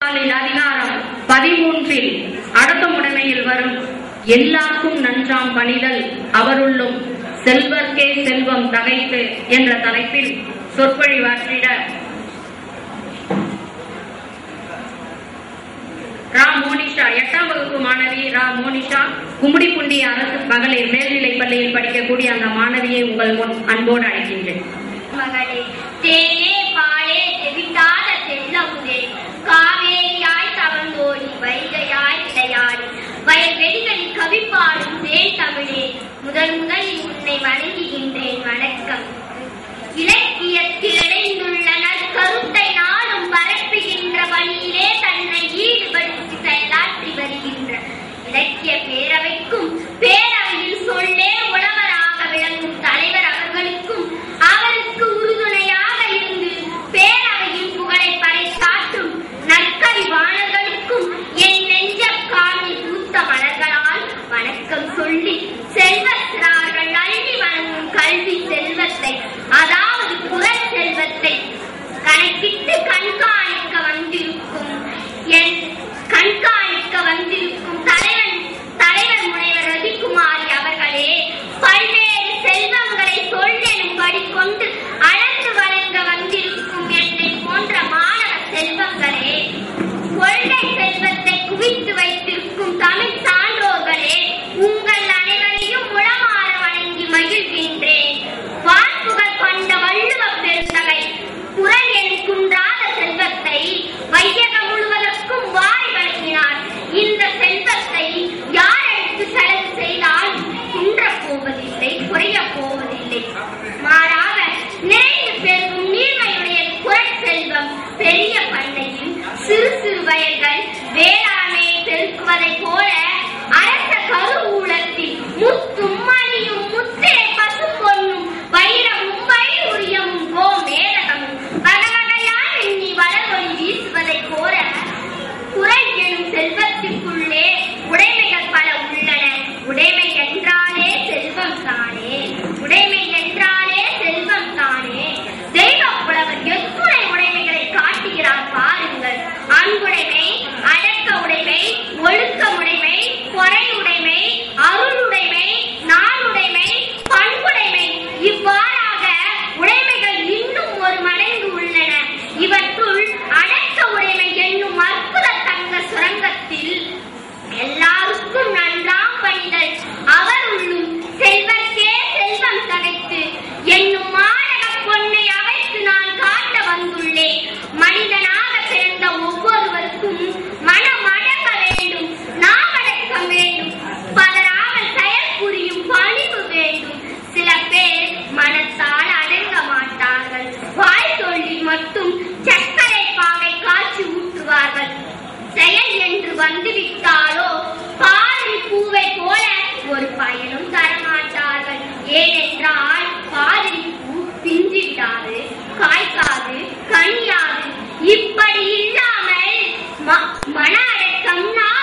அதிகாரம் பதிமூன்றில் அடக்கமுடைமையில் வரும் எல்லாருக்கும் நன்றாம் பணிதல் அவருள்ளும் செல்வர்க்கே செல்வம் தகைத்து என்ற தலைப்பில் சொற்பொழிவாற்றிட. மோனிஷா எட்டாம் வகுப்பு மாணவி ரா மோனிஷா கும்முடிப்புண்டி அரசு மகளிர் மேல்நிலை பள்ளியில் படிக்கக்கூடிய அந்த மாணவியை உங்கள் முன் அன்போடு அழைக்கின்றேன். மகளே மொழி பாடும் வேல் தமிழே. முதல் முதல் உன்னை வணங்குகின்றேன். வணக்கம். வேளாண்மையை பெருக்குவதைப் போல அரசு மனதிற்குள் மனம் அடங்க வேண்டும் நாவடக்கம் வேண்டும். பலராமல் செயல் புரியும் பணிவு வேண்டும். சில பேர் மனத்தால் அடங்க மாட்டார்கள். வாய் சொல்லி மட்டும் சர்க்கரை பாவை காய்ச்சி ஊற்றுவார்கள். செயல் என்று வந்துவிட்டாலோ பாதி பூவை போல ஒரு பயனும் தரமாட்டார்கள். ஏனென்றால் பாதி பூ பிஞ்சிடாது காய்க்காது கனியாது. மன அடக்கம் நான்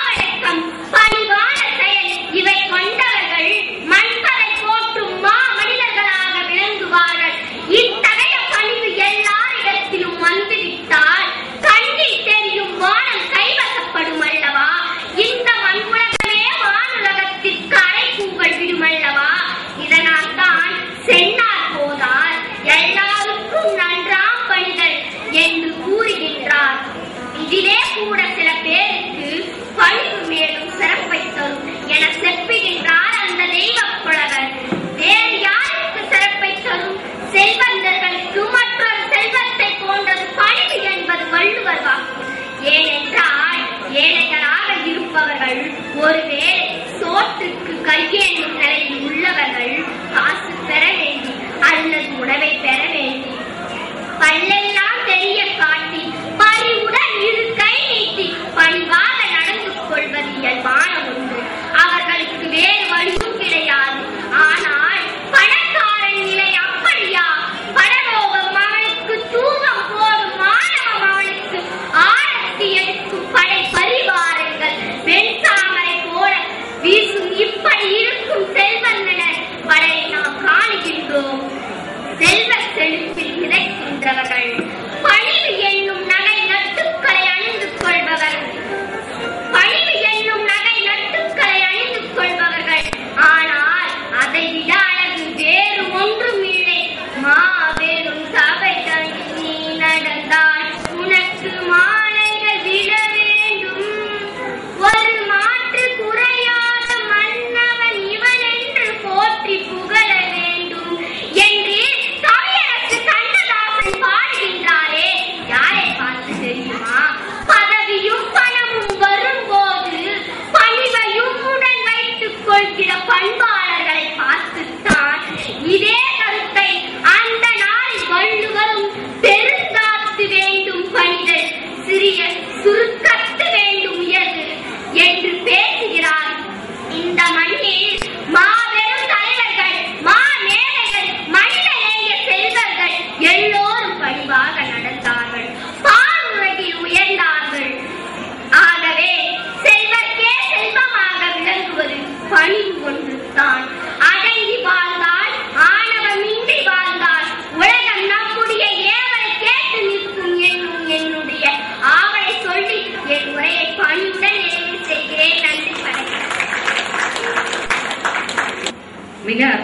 ஒருவேளை சோற்றுக்கு கையேந்தும் தலையில் உள்ளவர்கள் காசு பெற வேண்டி அல்லது உணவை பெற வேண்டி. பல்லை செழிப்பிடுகிற என்றவர்கள் பழி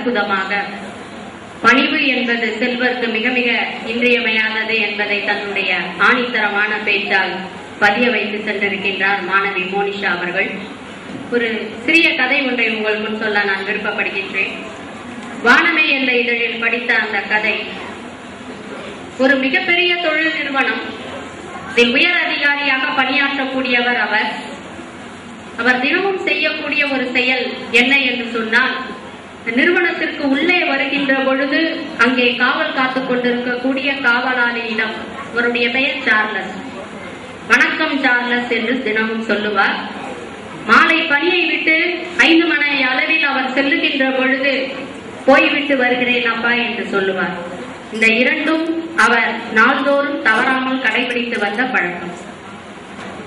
அற்புதமாக. பணிவு என்பது செல்வருக்கு மிக மிக இன்றியமையாதது என்பதை தன்னுடைய ஆணித்தரமான பேச்சால் பதிய வைத்து சென்றிருக்கின்றார் மாணவி மோனிஷா அவர்கள். ஒரு சிறிய கதை ஒன்றை உங்கள் முன் சொல்ல நான் விருப்பப்படுகின்றேன். வானமே என்ற இதழில் படித்த அந்த கதை ஒரு மிகப்பெரிய தொழில் நிறுவனம் இதில் உயர் அதிகாரியாக பணியாற்றக்கூடியவர் அவர். அவர் தினமும் செய்யக்கூடிய ஒரு செயல் என்ன என்று சொன்னால் நிறுவனத்திற்கு உள்ளே வருகின்ற பொழுது அங்கே காவல் காத்துக் கொண்டிருக்கக்கூடிய காவலாளியிடம் அவருடைய பெயர் சார்லஸ். வணக்கம் சார்லஸ் என்று தினமும் சொல்லுவார். மாலை பணியை விட்டு ஐந்து மணி அளவில் அவர் செல்லுகின்ற பொழுது போய்விட்டு வருகிறேன் அப்பா என்று சொல்லுவார். இந்த இரண்டும் அவர் நாள்தோறும் தவறாமல் கடைபிடித்து வந்த பழக்கம்.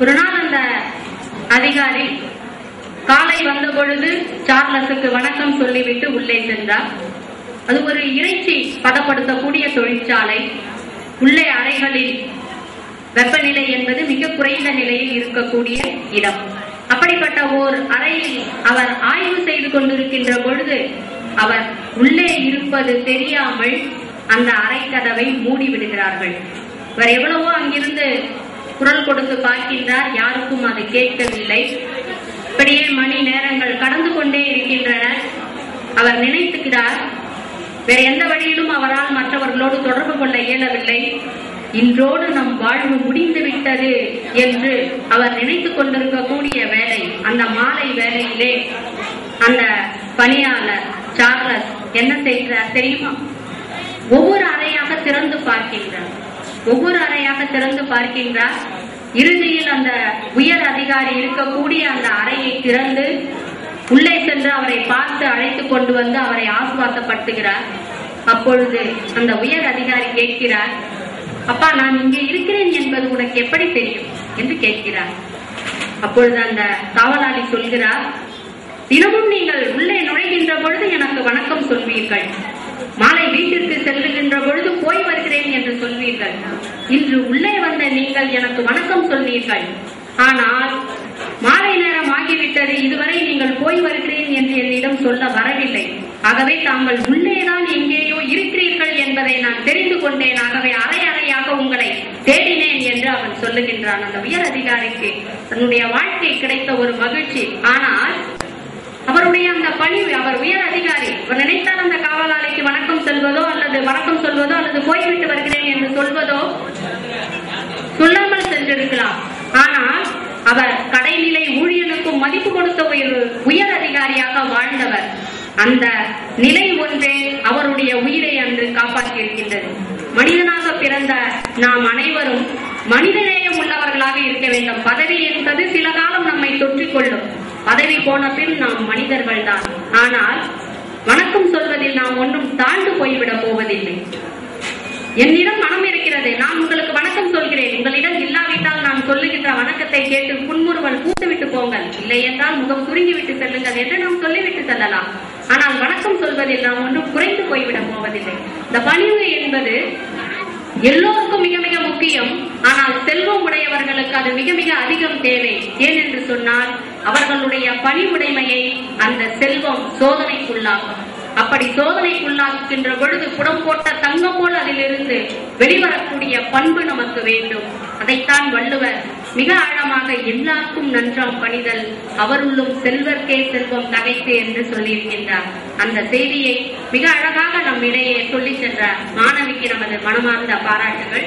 ஒரு நாள் அந்த அதிகாரி காலை வந்த பொழுது சார்லஸுக்கு வணக்கம் சொல்லிவிட்டு உள்ளே சென்றார். அது ஒரு இறைச்சி பதப்படுத்தக்கூடிய தொழிற்சாலை. உள்ளே அறைகளில் வெப்பநிலை என்பது மிக குறைந்த நிலையில் இருக்கக்கூடிய இடம். அப்படிப்பட்ட ஓர் அறையில் அவர் ஆய்வு செய்து கொண்டிருக்கின்ற பொழுது அவர் உள்ளே இருப்பது தெரியாமல் அந்த அறை கதவை மூடி விடுகிறார்கள் இவர் எவ்வளவோ அங்கிருந்து குரல் கொடுத்து பார்க்கின்றார் யாருக்கும் அது கேட்கவில்லை. இப்படியே மணி நேரங்கள் கடந்து கொண்டே இருக்கின்றன. அவர் நினைத்துக்கிறார் வேற எந்த வழியிலும் அவரால் மற்றவர்களோடு தொடர்பு கொள்ள இயலவில்லை. இன்றோடு நம் வாழ்வு முடிந்து விட்டது என்று அவர் நினைத்துக் கொண்டிருக்கக்கூடிய வேலை அந்த மாலை வேலையிலே அந்த பணியாளர் சார்லஸ் என்ன செய்கிறார் தெரியுமா? ஒவ்வொரு அறையாக திறந்து பார்க்கின்றார். ஒவ்வொரு அறையாக திறந்து பார்க்கின்றார். இறுதியில் அந்த உயர் அதிகாரி இருக்கக்கூடிய அந்த அறையை திறந்து உள்ளே சென்று அவரை பார்த்து அழைத்து கொண்டு வந்து அவரை ஆசுவாசப்படுத்துகிறார். அப்பொழுது அந்த உயர் அதிகாரி கேட்கிறார் அப்பா நான் இங்கே இருக்கிறேன் என்பது உனக்கு எப்படி தெரியும்? என்று கேட்கிறார். அப்பொழுது அந்த காவலாளி சொல்கிறார் தினமும் நீங்கள் உள்ளே நுழைகின்ற பொழுது எனக்கு வணக்கம் சொல்வீர்கள். மாலை வீட்டிற்கு செல்லுகின்ற பொழுது போய் வருகிறேன் என்று சொல்வீர்கள். இன்று உள்ளே வந்த நீங்கள் எனக்கு வணக்கம் சொன்னீர்கள் ஆனால் மாலை நேரம் ஆகிவிட்டது. இதுவரை நீங்கள் போய் வருகிறேன் என்று என்னிடம் சொல்ல வரவில்லை. ஆகவே தாங்கள் உள்ளேதான் எங்கேயோ இருக்கிறீர்கள் என்பதை நான் தெரிந்து கொண்டேன். ஆகவே அரை அறையாக உங்களை தேடினேன் என்று அவன் சொல்லுகின்றான். அந்த உயர் அதிகாரிக்கு தன்னுடைய வாழ்க்கை கிடைத்த ஒரு மகிழ்ச்சி. ஆனால் அவருடைய அந்த பணி அவர் உயர் அதிகாரி. அவர் நினைத்தால் அந்த காவலாளிக்கு வணக்கம் சொல்வதோ அல்லது வணக்கம் சொல்வதோ அல்லது போய்விட்டு வருகிறேன் என்று சொல்வதோ சொல்லாமல் சென்றிருக்கலாம். ஆனால் அவர் கடைநிலை ஊழியனுக்கும் மதிப்பு கொடுத்த ஒரு உயர் அதிகாரியாக வாழ்ந்தவர். அந்த நிலை ஒன்றே அவருடைய உயிரை அன்று காப்பாற்றியிருக்கின்றது. மனிதனாக பிறந்த நாம் அனைவரும் மனிதநேயம் உள்ளவர்களாக இருக்க வேண்டும். பதவி என்பது சில காலம் நம்மை தொற்றிக்கொள்ளும். பதவி போன பின் நாம் மனிதர்கள் தான் ஆனால் வணக்கம் சொல்வதில் நாம் ஒன்றும் தாழ்ந்து போய்விடப் போவதில்லை. என்னிடம் மனம் இருக்கிறது. நான் உங்களுக்கு வணக்கம் சொல்கிறேன். உங்களிடம் இல்லாவிட்டால் நான் சொல்லுகின்ற வணக்கத்தை கேட்டு புன்முறுவல் பூத்துவிட்டு போங்கள். இல்லை என்றால் முகம் சுருங்கி விட்டு செல்லுங்கள் என்று நாம் சொல்லிவிட்டு செல்லலாம். ஆனால் வணக்கம் சொல்வதில் நாம் ஒன்றும் குறைந்து போய்விடப் போவதில்லை. இந்த பணிவு என்பது எல்லோருக்கும் மிக மிக முக்கியம். ஆனால் செல்வம் உடையவர்களுக்கு அது மிக மிக அதிகம் தேவை. ஏனென்று சொன்னால் அவர்களுடைய பணிவுடைமையை அந்த செல்வம் சோதனைக்குள்ளாகும் அப்படி சோதனைக்குள்ளாக்குகின்ற பொழுது புடம் போட்ட தங்கம் போல் அதிலிருந்து வெளிவரக்கூடிய பண்பு நமக்கு வேண்டும். அதைத்தான் வள்ளுவர் மிக ஆழமாக எல்லாருக்கும் நன்றாம் பணிதல் அவருள்ளும் செல்வர்க்கே செல்வம் தகைத்து என்று சொல்லியிருக்கின்றார். அந்த செய்தியை மிக அழகாக நம் இடையே சொல்லிச் சென்ற மாணவிக்கு நமது மனமார்ந்த பாராட்டுகள்.